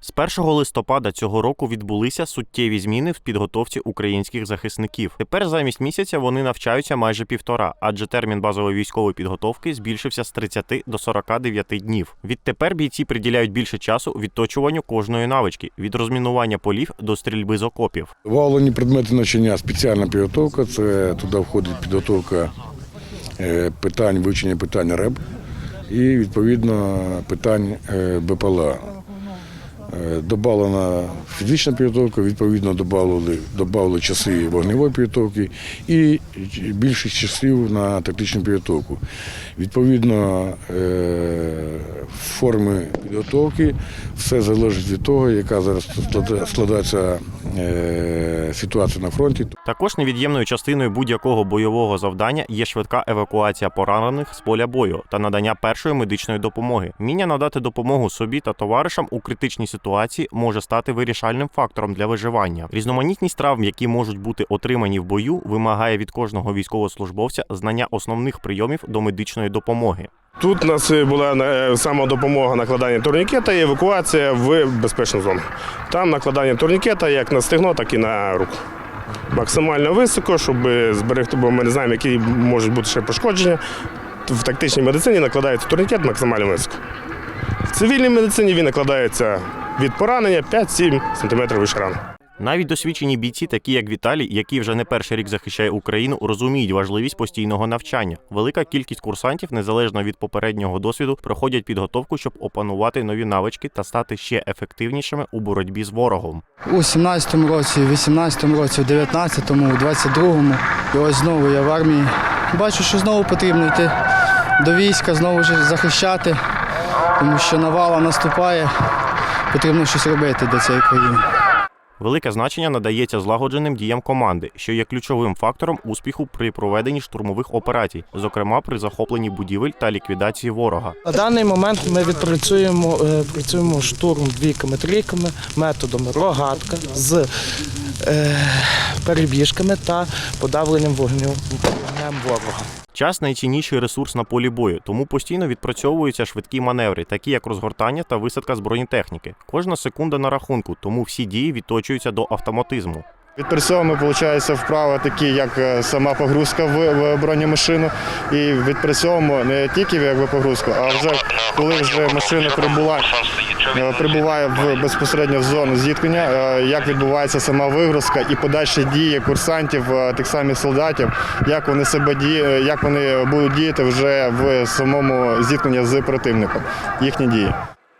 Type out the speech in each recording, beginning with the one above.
З 1 листопада цього року відбулися суттєві зміни в підготовці українських захисників. Тепер замість місяця вони навчаються майже півтора, адже термін базової військової підготовки збільшився з 30 до 49 днів. Відтепер бійці приділяють більше часу відточуванню кожної навички від розмінування полів до стрільби з окопів. Виявлені предмети навчання спеціальна підготовка. Це туди входить підготовка е, питань, вивчення питань РЕБ і відповідно питань е, БПЛА. Е, Добавлена фізична підготовка, відповідно додали, додали часи вогневої підготовки і більше часів на тактичну підготовку. Відповідно, е, форми підготовки все залежить від того, яка зараз склада- складається е, ситуація на фронті. Також невід'ємною частиною будь-якого бойового завдання є швидка евакуація поранених з поля бою та надання першої медичної допомоги. Вміння надати допомогу собі та товаришам у критичній ситуації може стати вирішальним фактором для виживання. Різноманітність травм, які можуть бути отримані в бою, вимагає від кожного військовослужбовця знання основних прийомів до медичної допомоги. Тут у нас була е, самодопомога накладання турнікета і евакуація в безпечну зону. Там накладання турнікета як на стегно, так і на руку. Максимально високо, щоб зберегти, бо ми не знаємо, які можуть бути ще пошкодження. В тактичній медицині накладається турнікет максимально високо. В цивільній медицині він накладається від поранення 5-7 см вище рану. Навіть досвідчені бійці, такі як Віталій, який вже не перший рік захищає Україну, розуміють важливість постійного навчання. Велика кількість курсантів, незалежно від попереднього досвіду, проходять підготовку, щоб опанувати нові навички та стати ще ефективнішими у боротьбі з ворогом. У 17-му році, в 18-му році, в 19-му, у 22-му. І ось знову я в армії. Бачу, що знову потрібно йти до війська, знову ж захищати, тому що навала наступає. Потрібно щось робити для цієї країни. Велике значення надається злагодженим діям команди, що є ключовим фактором успіху при проведенні штурмових операцій, зокрема при захопленні будівель та ліквідації ворога. На даний момент ми відпрацюємо е, працюємо штурм двійками, трійками, методом рогатка з е, перебіжками та подавленням вогню вогнем ворога. Час найцінніший ресурс на полі бою, тому постійно відпрацьовуються швидкі маневри, такі як розгортання та висадка з бронетехніки. Кожна секунда на рахунку, тому всі дії відточуються до автоматизму. Відпрацьовуємо, виходить, вправи такі, як е, сама погрузка в, бронемашину. І відпрацьовуємо не тільки якби, погрузку, а вже коли вже машина прибула, е, прибуває в безпосередньо в зону зіткнення, е, як відбувається сама вигрузка і подальші дії курсантів, тих самих солдатів, як вони себе ді- е, як вони будуть діяти вже в самому зіткненні з противником, їхні дії.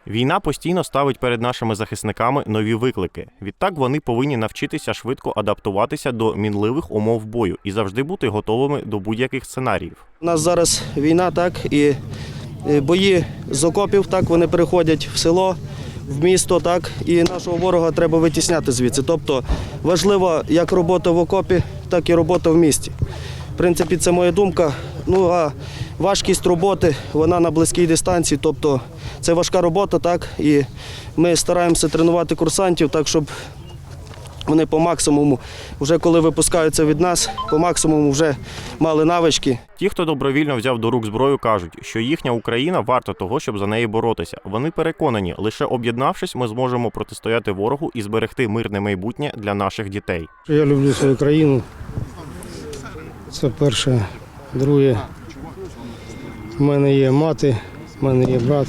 Війна постійно ставить перед нашими захисниками нові виклики. Відтак вони повинні навчитися швидко адаптуватися до мінливих умов бою і завжди бути готовими до будь-яких сценаріїв. У нас зараз війна, так, і е, бої з окопів, так, вони переходять в село, в місто, так, і нашого ворога треба витісняти звідси. Тобто важлива як робота в окопі, так і робота в місті. В принципі, це моя думка. Ну а важкість роботи, вона на близькій дистанції, тобто це важка робота, так, і ми стараємося тренувати курсантів так, щоб вони по максимуму, вже коли випускаються від нас, по максимуму вже мали навички. Ті, хто добровільно взяв до рук зброю, кажуть, що їхня Україна варта того, щоб за неї боротися. Вони переконані, лише об'єднавшись, ми зможемо протистояти ворогу і зберегти мирне майбутнє для наших дітей. Я люблю свою країну. Це перше. Друге, в мене є мати, в мене є брат,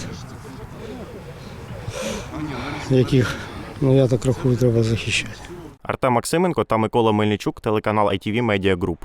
яких, ну я так рахую, треба захищати. Артем Максименко та Микола Мельничук, телеканал ITV Media Group.